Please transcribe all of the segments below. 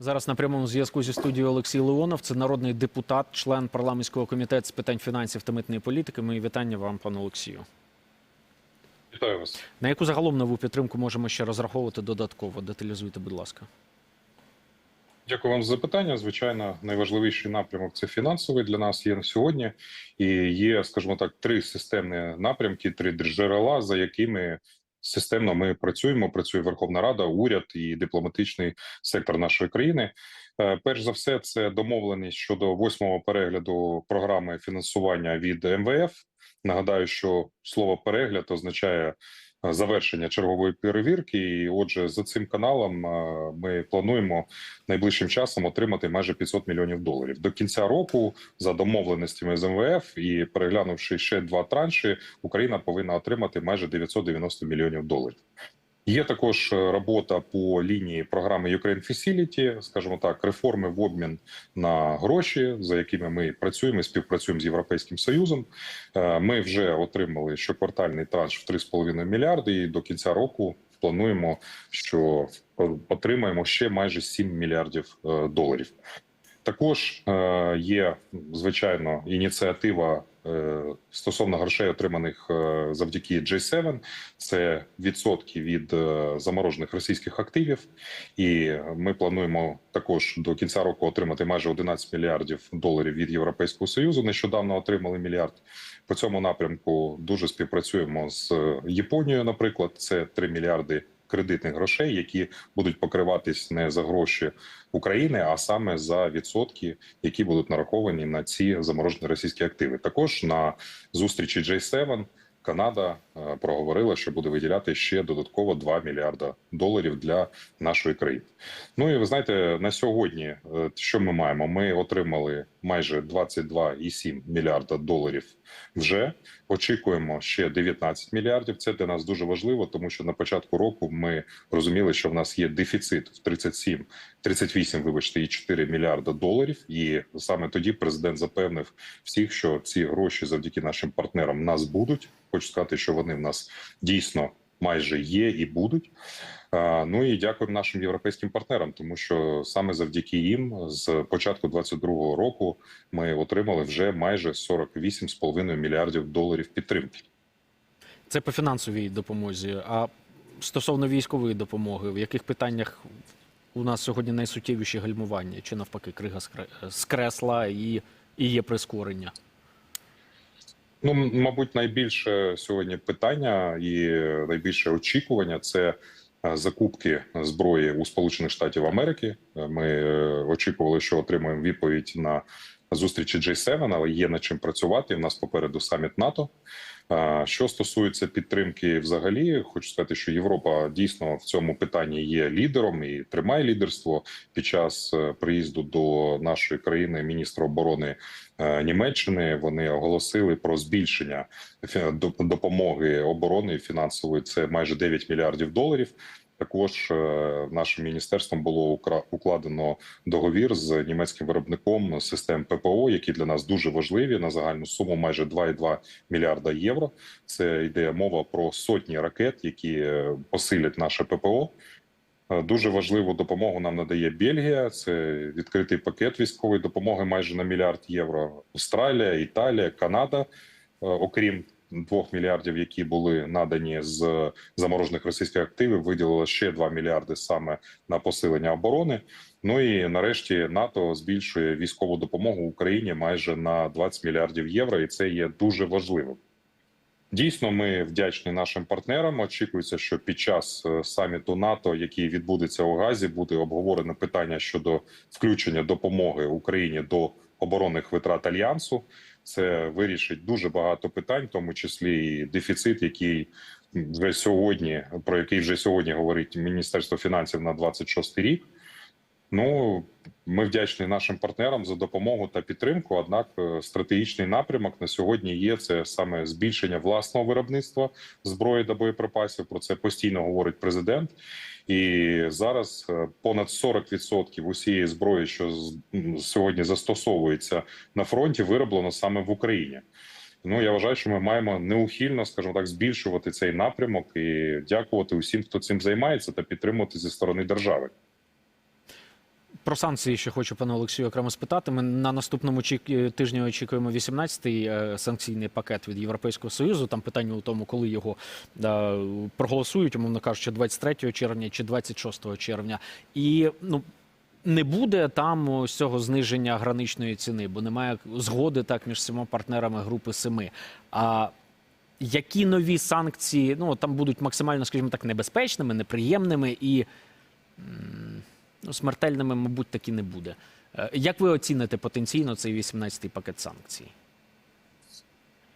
Зараз на прямому зв'язку зі студією Олексій Леонов. Це народний депутат, член парламентського комітету з питань фінансів та митної політики. Мої вітання вам, пане Олексію. Вітаю вас. На яку загалом нову підтримку можемо ще розраховувати додатково? Деталізуйте, будь ласка. Дякую вам за запитання. Звичайно, найважливіший напрямок це фінансовий для нас є на сьогодні, і є, скажімо так, три системні напрямки, три джерела, за якими системно ми працюємо. Працює Верховна Рада, уряд і дипломатичний сектор нашої країни. Е, Перш за все, це домовленість щодо восьмого перегляду програми фінансування від МВФ. Нагадаю, що слово перегляд означає завершення чергової перевірки. І, отже, за цим каналом е, ми плануємо найближчим часом отримати майже 500 мільйонів доларів до кінця року. За домовленостями з МВФ і переглянувши ще два транші, Україна повинна отримати майже 990 мільйонів доларів. Є також е, робота по лінії програми Ukraine Facility, скажімо так, реформи в обмін на гроші, за якими ми працюємо, співпрацюємо з Європейським Союзом. Е, Ми вже отримали щоквартальний транш в 3,5 мільярди, і до кінця року плануємо, що отримаємо ще майже 7 мільярдів е, доларів. Також е, є звичайно ініціатива е, стосовно грошей, отриманих е, завдяки J7. Це відсотки від заморожених російських активів, і ми плануємо також до кінця року отримати майже 11 мільярдів доларів від Європейського союзу. Нещодавно отримали мільярд. По цьому напрямку дуже співпрацюємо з Японією. Наприклад, це 3 мільярди кредитних грошей, які будуть покриватись не за гроші України, а саме за відсотки, які будуть нараховані на ці заморожені російські активи. Також на зустрічі J7 Канада е, проговорила, що буде виділяти ще додатково 2 мільярда доларів для нашої країни. Ну і ви знаєте, на сьогодні е, що ми маємо? Ми отримали майже 22,7 мільярда доларів. Вже очікуємо ще 19 мільярдів. Це для нас дуже важливо, тому що на початку року ми розуміли, що в нас є дефіцит в 37, 38, вибачте, і 4 мільярда доларів. І саме тоді президент запевнив всіх, що ці гроші завдяки нашим партнерам в нас будуть. Хочу сказати, що вони в нас дійсно майже є і будуть. Ну і дякуємо нашим європейським партнерам, тому що саме завдяки їм з початку 22-го року ми отримали вже майже 48,5 мільярдів доларів підтримки. Це по фінансовій допомозі. А стосовно військової допомоги, в яких питаннях у нас сьогодні найсуттєвіші гальмування? Чи навпаки крига скре- скресла і, і є прискорення? Ну, мабуть, найбільше сьогодні питання і найбільше очікування це е, закупки зброї у Сполучених Штатів Америки. Е, Ми е, очікували, що отримаємо відповідь на зустрічі G7, але є над чим працювати. У нас попереду саміт НАТО. Що стосується підтримки, взагалі, хочу сказати, що Європа дійсно в цьому питанні є лідером і тримає лідерство під час е, приїзду до нашої країни міністра оборони е, Німеччини. Вони оголосили про збільшення допомоги оборони фінансової. Це майже 9 мільярдів доларів. Також е, нашим міністерством було укладено договір з німецьким виробником систем ППО, які для нас дуже важливі на загальну суму майже 2,2 мільярда євро. Це йде мова про сотні ракет, які е, посилять наше ППО. Е, Дуже важливу допомогу нам надає Бельгія. Це відкритий пакет військової допомоги майже на мільярд євро. Австралія, Італія, Канада, окрім двох мільярдів, які були надані з заморожених російських активів, виділила ще 2 мільярди саме на посилення оборони. Ну і нарешті НАТО збільшує військову допомогу Україні майже на 20 мільярдів євро, і це є дуже важливим. Дійсно, ми вдячні нашим партнерам. Очікується, що під час е, саміту НАТО, який відбудеться у Газі, буде обговорено питання щодо включення допомоги Україні до оборонних витрат альянсу. Це вирішить дуже багато питань, в тому числі і дефіцит, який вже сьогодні про який вже сьогодні говорить Міністерство фінансів на 26 рік. Ну ми вдячні нашим партнерам за допомогу та підтримку. Однак, е, стратегічний напрямок на сьогодні є це саме збільшення власного виробництва зброї та боєприпасів. Про це постійно говорить президент. І зараз е, понад 40% усієї зброї, що сьогодні застосовується на фронті, вироблено саме в Україні. Ну я вважаю, що ми маємо неухильно, скажімо так, збільшувати цей напрямок і дякувати усім, хто цим займається, та підтримувати зі сторони держави. Про санкції ще хочу пане Олексію окремо спитати. Ми на наступному тижні очікуємо 18-й е, санкційний пакет від Європейського Союзу. Там питання у тому, коли його е, проголосують, умовно кажучи, 23 червня чи 26 червня. І ну. Не буде там ось цього зниження граничної ціни, бо немає згоди так між всіма партнерами групи семи. А які нові санкції ну там будуть максимально, скажімо так, небезпечними, неприємними і ну, смертельними, мабуть, таки не буде. Е, Як ви оціните потенційно цей 18-й пакет санкцій?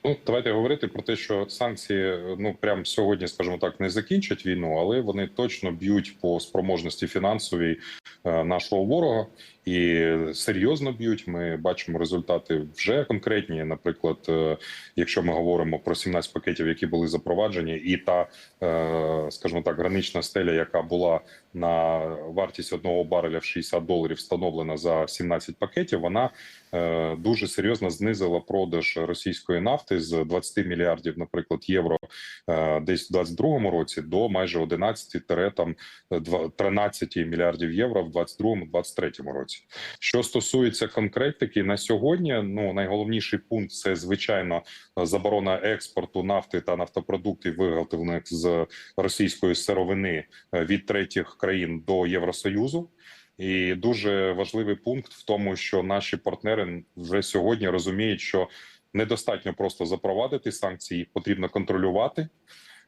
Ну, давайте говорити про те, що санкції ну прямо сьогодні, скажімо так, не закінчать війну, але вони точно б'ють по спроможності фінансовій е, нашого ворога і серйозно б'ють. Ми бачимо результати вже конкретні. Наприклад, е, якщо ми говоримо про 17 пакетів, які були запроваджені, і та, скажімо так, гранична стеля, яка була на вартість одного бареля в 60 доларів, встановлена за 17 пакетів, вона е, дуже серйозно знизила продаж російської нафти з 20 мільярдів, наприклад, євро е, десь в 22 році до майже 11 тире там е, два- 13 мільярдів євро в 22-23 році. Що стосується конкретики на сьогодні, ну найголовніший пункт це звичайно заборона експорту нафти та нафтопродуктів, виготовлених з російської сировини е, від третіх країн до Євросоюзу. І дуже важливий пункт в тому, що наші партнери вже сьогодні розуміють, що недостатньо просто запровадити санкції, потрібно контролювати.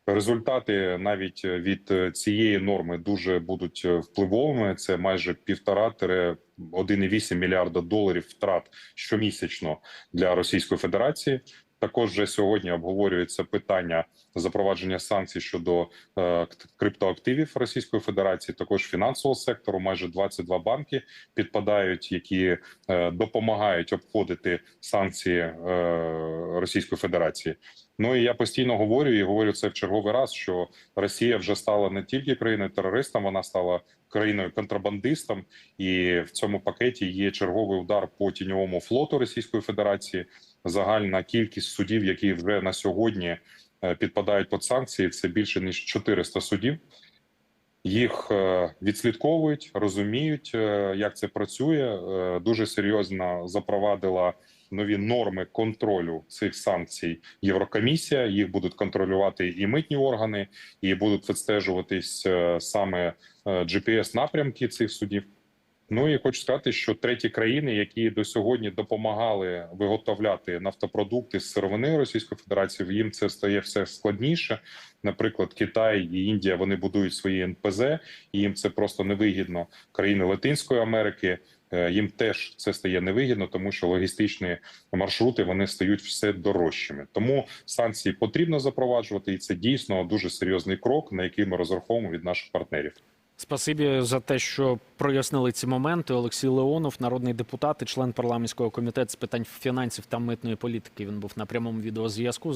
Результати навіть від цієї норми дуже будуть впливовими. Це майже півтора 1,8 мільярда доларів втрат щомісячно для Російської Федерації. Також вже сьогодні обговорюється питання запровадження санкцій щодо е, криптоактивів Російської Федерації, також фінансового сектору. Майже 22 банки підпадають, які е, допомагають обходити санкції е, Російської Федерації. Ну і я постійно говорю і говорю це в черговий раз, що Росія вже стала не тільки країною терористом, вона стала країною контрабандистом, і в цьому пакеті є черговий удар по тіньовому флоту Російської Федерації. Загальна кількість судів, які вже на сьогодні е, підпадають під санкції, це більше ніж 400 судів. Їх е, відслідковують, розуміють, е, як це працює. Дуже серйозно запровадила нові норми контролю цих санкцій. Єврокомісія їх будуть контролювати і митні органи, і будуть відстежуватись е, саме gps напрямки цих судів. Ну і хочу сказати, що треті країни, які до сьогодні допомагали виготовляти нафтопродукти з сировини Російської Федерації, їм це стає все складніше. Наприклад, Китай і Індія вони будують свої НПЗ, і їм це просто невигідно. Країни Латинської Америки е, їм теж це стає невигідно, тому що логістичні маршрути вони стають все дорожчими. Тому санкції потрібно запроваджувати, і це дійсно дуже серйозний крок, на який ми розраховуємо від наших партнерів. Спасибі за те, що прояснили ці моменти. Олексій Леонов, народний депутат і член парламентського комітету з питань фінансів та митної політики. Він був на прямому відеозв'язку.